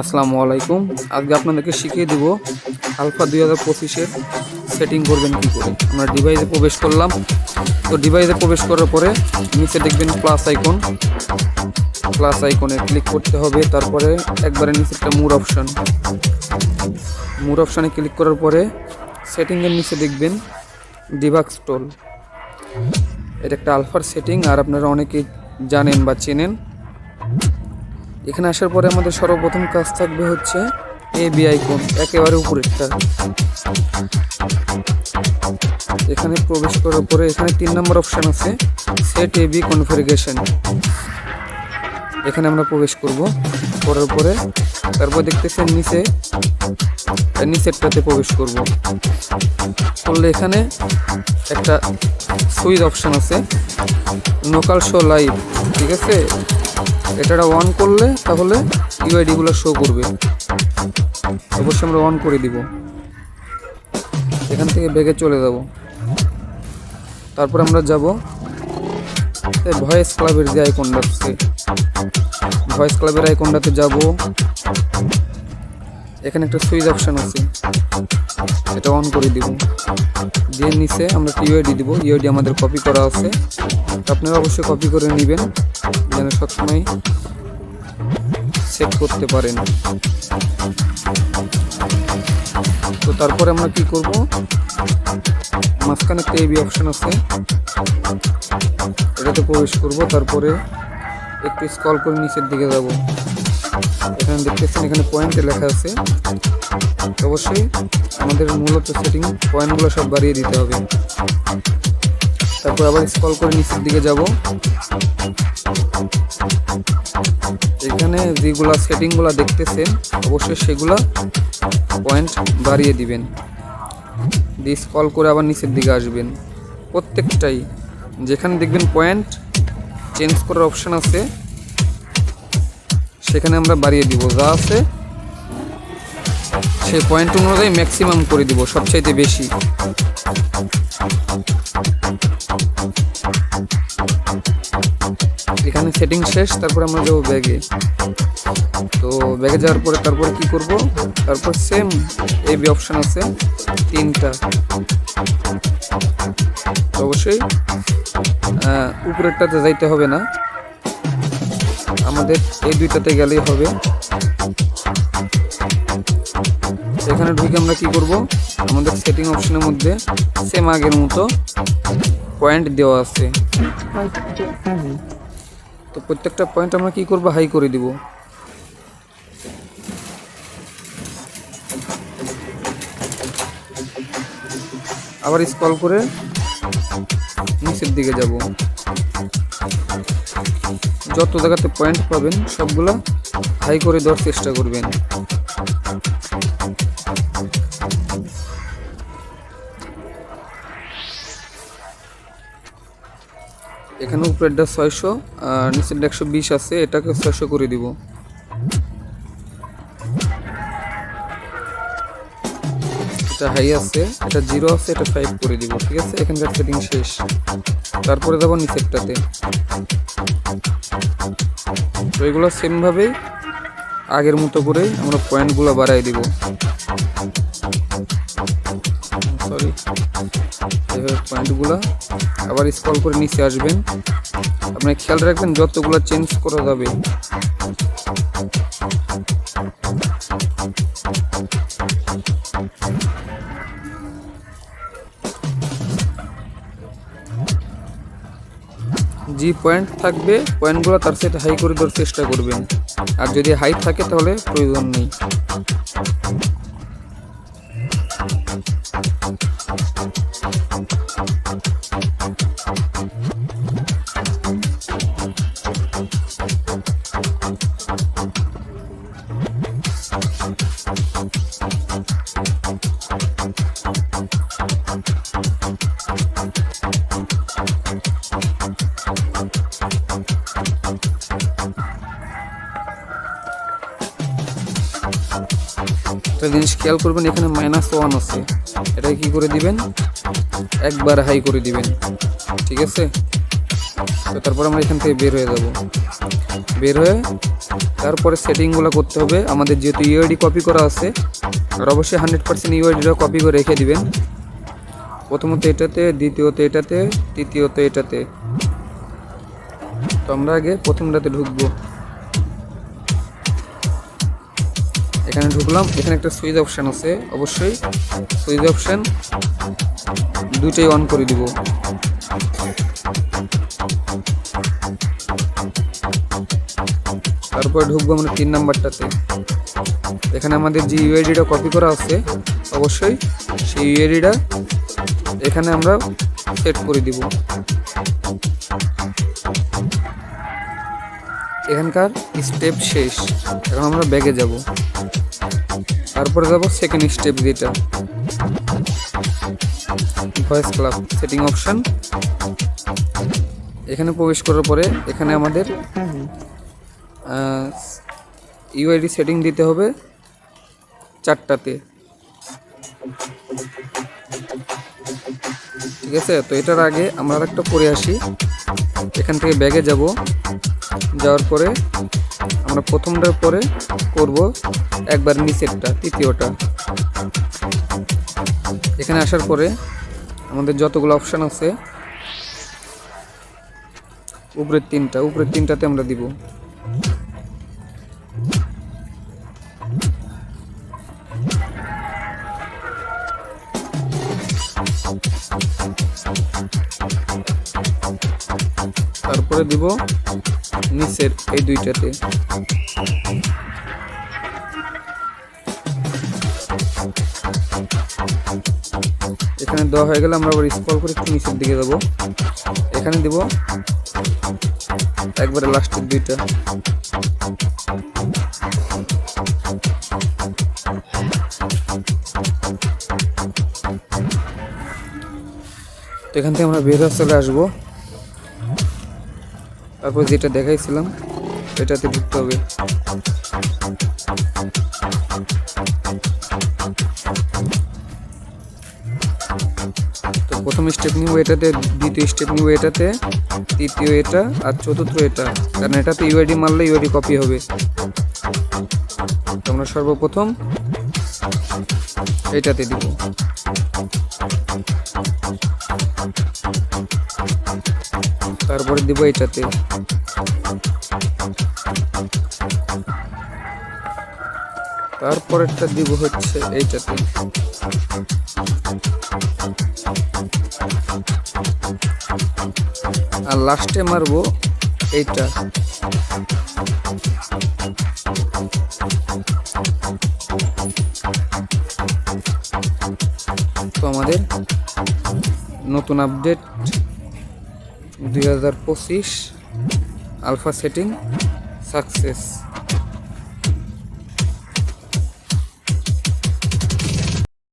আসসালামু আলাইকুম। আজকে আপনাদেরকে শিখিয়ে দিব আলফা দুই হাজার পঁচিশের সেটিং করবেন কি করে। আমরা ডিভাইসে প্রবেশ করলাম। তো ডিভাইসে প্রবেশ করার পরে নিচে দেখবেন প্লাস আইকন প্লাস আইকনে ক্লিক করতে হবে। তারপরে একবারে নিচে একটা মুড অপশান মুড অপশানে ক্লিক করার পরে সেটিংয়ের নিচে দেখবেন ডিভাক্স টোল এটা একটা আলফার সেটিং আর আপনারা অনেকেই জানেন বা চেনেন। এখানে আসার পরে আমাদের সর্বপ্রথম কাজ থাকবে হচ্ছে এ বি আইকন একেবারে উপরেরটা। এখানে প্রবেশ করার পরে এখানে তিন নম্বর অপশান আছে সেট এ বি কনফিগারেশন এখানে আমরা প্রবেশ করব। করার পরে তারপর দেখতেছেন নিচে নিচেরটাতে প্রবেশ করব। করলে এখানে একটা সুইচ অপশন আছে। লোকাল শো লাইভ, ঠিক আছে? এটা অন করলে তাহলে ইউআইডিগুলো শো করবে। অবশ্যই আমরা অন করে দিব। এখান থেকে বেগে চলে যাব। তারপর আমরা যাব ভয়েস ক্লাবের যে আইকনটা আছে। ভয়েস ক্লাবের আইকনটাতে যাব। এখানে একটা সুইচ অপশন আছে। এটা অন করে দিব। দিয়ে নিচে আমরা ইউআইডি দিব। ইউআইডি আমাদের কপি করা আছে। আপনারা অবশ্যই কপি করে নেবেন, যেন সবসময় সেট করতে পারেন। তো তারপরে আমরা কি করব? মাঝখানে একটা এবি অপশন আছে। এটাতে প্রবেশ করব। তারপরে একটু স্কল করে নিচের দিকে যাব। এখানে দেখতেছেন, এখানে পয়েন্টে লেখা আছে, অবশ্যই আমাদের মূলত সেটিং পয়েন্টগুলো সব বাড়িয়ে দিতে হবে। তারপর আবার স্কল করে নিচের দিকে যাব। এখানে যেগুলা সেটিংগুলো দেখতেছেন, অবশ্যই সেগুলা পয়েন্ট বাড়িয়ে দিবেন। দিয়ে স্কল করে আবার নিচের দিকে আসবেন। প্রত্যেকটাই, যেখানে দেখবেন পয়েন্ট চেঞ্জ করার অপশান আছে। সেখানে আমরা বাড়িয়ে দিব, যা আছে সেই পয়েন্ট অনুযায়ী ম্যাক্সিমাম করে দিব, সবচাইতে বেশি। এখানে সেটিং শেষ, তারপর আমরা যাব ব্যাগে তো ব্যাগে যাওয়ার পরে তারপর কি করব? তারপর সেম এই বি অপশন আছে, তিনটা। অবশ্যই। উপরেরটাতে যাইতে হবে না। আমাদের এই দুইটাতে গেলেই হবে। এখানে ঢুকে আমরা কি করব? আমাদের সেটিং অপশনের মধ্যে সেম আগের মতো পয়েন্ট দেওয়া আছে। তো প্রত্যেকটা পয়েন্ট আমরা কি করব? হাই করে দিব। আবার স্কল করে নিচের দিকে যাব। যত জায়গাতে পয়েন্ট পাবেন, সবগুলা হাই করে দেওয়ার চেষ্টা করবেন। এখানে উপরেরটা ছয়শো, আর নিচেরটা একশো বিশ আছে, এটাকে ছয়শো করে দিব। এটা হাই আছে এটা জিরো আছে এটা ফাইভ করে দিব, ঠিক আছে? এখানকার সেটিং শেষ। তারপরে যাব নিচেরটাতে। তো এগুলো সেমভাবেই আগের মতো করে আমরা পয়েন্টগুলো বাড়াই দিব। সরি এভাবে পয়েন্টগুলো আবার স্কল করে নিচে আসবেন। আপনি খেয়াল রাখবেন যতগুলো চেঞ্জ করা যাবে। জি পয়েন্ট থাকবে পয়েন্টগুলো তার সাথে হাই করে দেওয়ার চেষ্টা করবেন। আর যদি হাই থাকে তাহলে প্রয়োজন নেই। একটা জিনিস খেয়াল করবেন, এখানে মাইনাস ওয়ান আছে। এটা কি করে দিবেন? একবার হাই করে দিবেন। ঠিক আছে? তো তারপর আমরা এখান থেকে বের হয়ে যাব। বের হয়ে তারপরে সেটিংগুলো করতে হবে। আমাদের যেহেতু ইউআইডি কপি করা আছে, আর অবশ্যই হান্ড্রেড পার্সেন্ট ইউআইডিটা কপি করে রেখে দিবেন। প্রথমত এটাতে, দ্বিতীয়ত এটাতে, তৃতীয়ত এটাতে। তো আমরা আগে প্রথমটাতে ঢুকবো। এখানে ঢুকলাম। এখানে একটা সুইচ অপশান আছে, অবশ্যই। সুইচ অপশান দুইটাই অন করে দিব। তারপরে ঢুকবো আমরা তিন নাম্বারটাতে। এখানে আমাদের যে ইউআইডিটা কপি করা আছে, অবশ্যই সেই ইউআইডিটা এখানে আমরা সেট করে দিব। এখানকার স্টেপ শেষ। এখন আমরা ব্যাগে যাব। তারপরে যাব সেকেন্ড স্টেপ যেটা। ভয়েস ক্লাব সেটিং অপশান এখানে প্রবেশ করার পরে এখানে আমাদের ইউআইডি সেটিং দিতে হবে চারটাতে। ঠিক আছে? তো এটার আগে আমরা একটা করে আসি। এখান থেকে ব্যাগে যাব। যাওয়ার পরে আমরা প্রথমটার পরে করব একবার নিচেরটা, তৃতীয়টা। এখানে আসার পরে আমাদের যতগুলো অপশান আছে, উপরের তিনটা, উপরের তিনটাতে আমরা দিব। তারপরে দিব নিচের এই দুইটাতে। এখানে দেওয়া হয়ে গেলে আমরা আবার স্ক্রল করে একটু নিচের দিকে যাব। এখানে দিব একবারে লাস্টের দুইটা। তো এখান থেকে আমরা বের চলে আসব। তারপর যেটা দেখাইছিলাম, এটাতে ঢুকতে হবে। প্রথম স্টেপ নিব এটাতে, দ্বিতীয় স্টেপ নিব এটাতে, তৃতীয় এটা আর চতুর্থ এটা। কারণ এটাতে ইউআইডি মারলে ইউআইডি কপি হবে। আমরা সর্বপ্রথম এটাতে দিব। তারপরে দিব এটাতে তারপরেরটা দিব হচ্ছে এইটাতে। আর লাস্টে মারবো এইটা। তো আমাদের নতুন আপডেট দুই হাজার পঁচিশ আলফা সেটিং সাকসেস